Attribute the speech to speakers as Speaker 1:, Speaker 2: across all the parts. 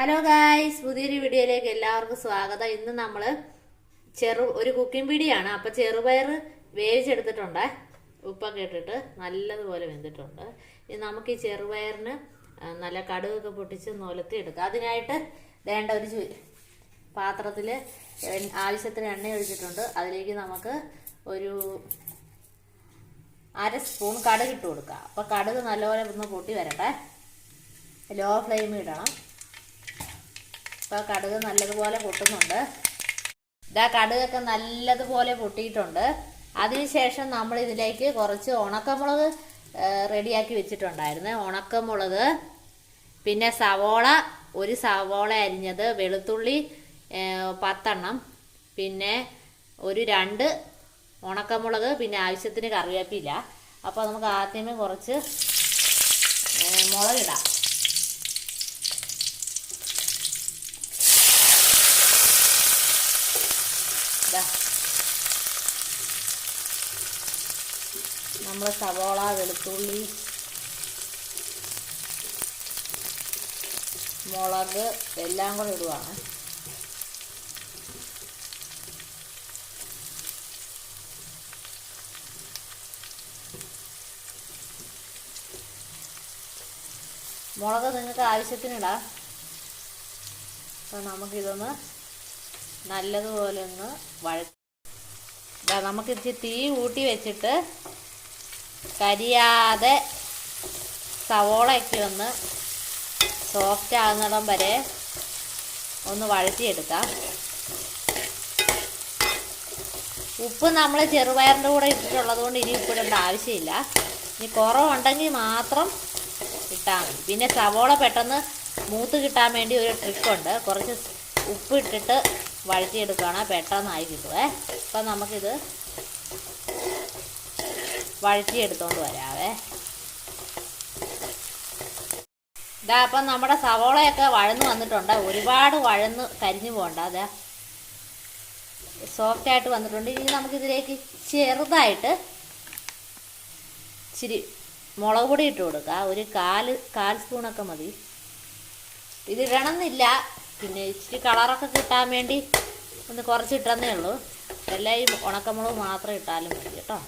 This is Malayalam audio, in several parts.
Speaker 1: ഹലോ ഗായ്സ് പുതിയൊരു വീഡിയോയിലേക്ക് എല്ലാവർക്കും സ്വാഗതം ഇന്ന് നമ്മൾ ചെറു ഒരു കുക്കിംഗ് പീടിയാണ് അപ്പോൾ ചെറുപയർ വേവിച്ചെടുത്തിട്ടുണ്ട് ഉപ്പൊക്കെ ഇട്ടിട്ട് നല്ലതുപോലെ വെന്തിട്ടുണ്ട് ഇനി നമുക്ക് ഈ ചെറുപയറിന് നല്ല കടുകൊക്കെ പൊട്ടിച്ച് നുലത്തി എടുക്കാം അതിനായിട്ട് വേണ്ട ഒരു പാത്രത്തിൽ ആവശ്യത്തിന് എണ്ണ ഒഴിച്ചിട്ടുണ്ട് അതിലേക്ക് നമുക്ക് ഒരു അര സ്പൂൺ കടുക് ഇട്ട് കൊടുക്കുക അപ്പോൾ കടുക് നല്ലപോലെ ഒന്ന് പൊട്ടി വരട്ടെ ലോ ഫ്ലെയിം ഇടണം അപ്പോൾ കടുക് നല്ലതുപോലെ പൊട്ടുന്നുണ്ട് ഇതാ കടുകൊക്കെ നല്ലതുപോലെ പൊട്ടിയിട്ടുണ്ട് അതിനുശേഷം നമ്മൾ ഇതിലേക്ക് കുറച്ച് ഉണക്കമുളക് റെഡിയാക്കി വെച്ചിട്ടുണ്ടായിരുന്നു ഉണക്കമുളക് പിന്നെ സവോള ഒരു സവോള അരിഞ്ഞത് വെളുത്തുള്ളി പത്തെണ്ണം പിന്നെ ഒരു രണ്ട് ഉണക്കമുളക് പിന്നെ ആവശ്യത്തിന് കറിവേപ്പില്ല അപ്പോൾ നമുക്ക് ആദ്യമേ കുറച്ച് മുളകിടാം നമ്മൾ സവോള വെളുത്തുള്ളി മുളക് എല്ലാം കൂടെ ഇടുവാണ് മുളക് നിങ്ങൾക്ക് ആവശ്യത്തിനിടാം അപ്പം നമുക്കിതൊന്ന് നല്ലതുപോലെ ഒന്ന് വഴ നമുക്ക് ഇച്ചിരി തീ കൂട്ടി വെച്ചിട്ട് കരിയാതെ സവോളയൊക്കെ ഒന്ന് സോഫ്റ്റ് ആകുന്നിടം വരെ ഒന്ന് വഴറ്റിയെടുക്കാം ഉപ്പ് നമ്മൾ ചെറുപയറിൻ്റെ കൂടെ ഇട്ടിട്ടുള്ളത് കൊണ്ട് ഇനി ഉപ്പിടേണ്ട ആവശ്യമില്ല ഇനി കുറവുണ്ടെങ്കിൽ മാത്രം ഇട്ടാൽ മതി പിന്നെ സവോള പെട്ടെന്ന് മൂത്ത് കിട്ടാൻ വേണ്ടി ഒരു ട്രിക്കുണ്ട് കുറച്ച് ഉപ്പിട്ടിട്ട് വഴറ്റിയെടുക്കുകയാണ് പെട്ടെന്നായി കിട്ടുമേ അപ്പം നമുക്കിത് വഴറ്റിയെടുത്തോണ്ട് വരാവേ ഇതാ അപ്പം നമ്മുടെ സവോളയൊക്കെ വഴന്ന് വന്നിട്ടുണ്ട് ഒരുപാട് വഴന്ന് കരിഞ്ഞു പോകണ്ട അതാ സോഫ്റ്റ് ആയിട്ട് വന്നിട്ടുണ്ട് ഇനി നമുക്കിതിലേക്ക് ചെറുതായിട്ട് ഇച്ചിരി മുളക് പൊടി ഇട്ട് കൊടുക്കുക ഒരു കാല് കാൽ സ്പൂണൊക്കെ മതി ഇതിടണമെന്നില്ല പിന്നെ ഇച്ചിരി കളറൊക്കെ കിട്ടാൻ വേണ്ടി ഒന്ന് കുറച്ച് ഇട്ടെന്നേ ഉള്ളൂ എല്ലാം ഈ ഉണക്കമുളക് മാത്രം ഇട്ടാലും മതി കേട്ടോ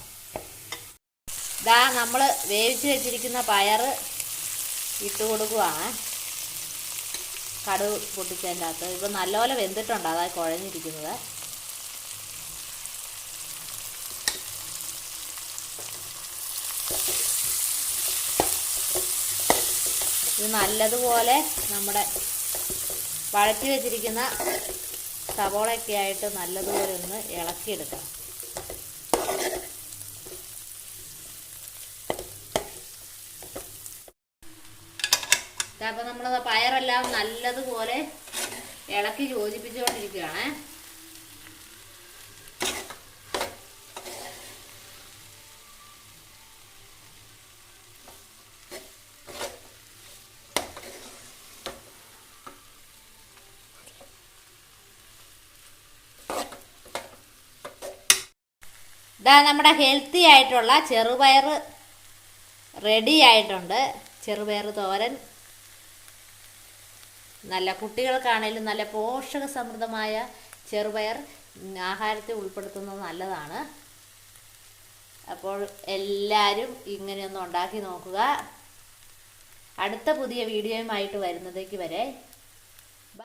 Speaker 1: ഇതാ നമ്മൾ വേവിച്ച് വെച്ചിരിക്കുന്ന പയർ ഇട്ട് കൊടുക്കുവാണ് കടു പൊട്ടിച്ചതിൻ്റെ അകത്ത് ഇപ്പം നല്ലപോലെ വെന്തിട്ടുണ്ട് അതായത് കുഴഞ്ഞിരിക്കുന്നത് ഇത് നല്ലതുപോലെ നമ്മുടെ വഴറ്റി വെച്ചിരിക്കുന്ന സവോളയൊക്കെ ആയിട്ട് നല്ലതുപോലെ ഒന്ന് ഇളക്കിയെടുക്കാം അപ്പം നമ്മൾ പയറെല്ലാം നല്ലതുപോലെ ഇളക്കി യോജിപ്പിച്ചുകൊണ്ടിരിക്കുകയാണേ ഇതാ നമ്മുടെ ഹെൽത്തി ആയിട്ടുള്ള ചെറുപയർ റെഡി ആയിട്ടുണ്ട് ചെറുപയർ തോരൻ നല്ല കുട്ടികൾക്കാണേലും നല്ല പോഷക സമൃദ്ധമായ ചെറുപയർ ആഹാരത്തിൽ ഉൾപ്പെടുത്തുന്നത് നല്ലതാണ് അപ്പോൾ എല്ലാവരും ഇങ്ങനെയൊന്ന് ഉണ്ടാക്കി നോക്കുക അടുത്ത പുതിയ വീഡിയോയുമായിട്ട് വരുന്നതേക്ക് വരെ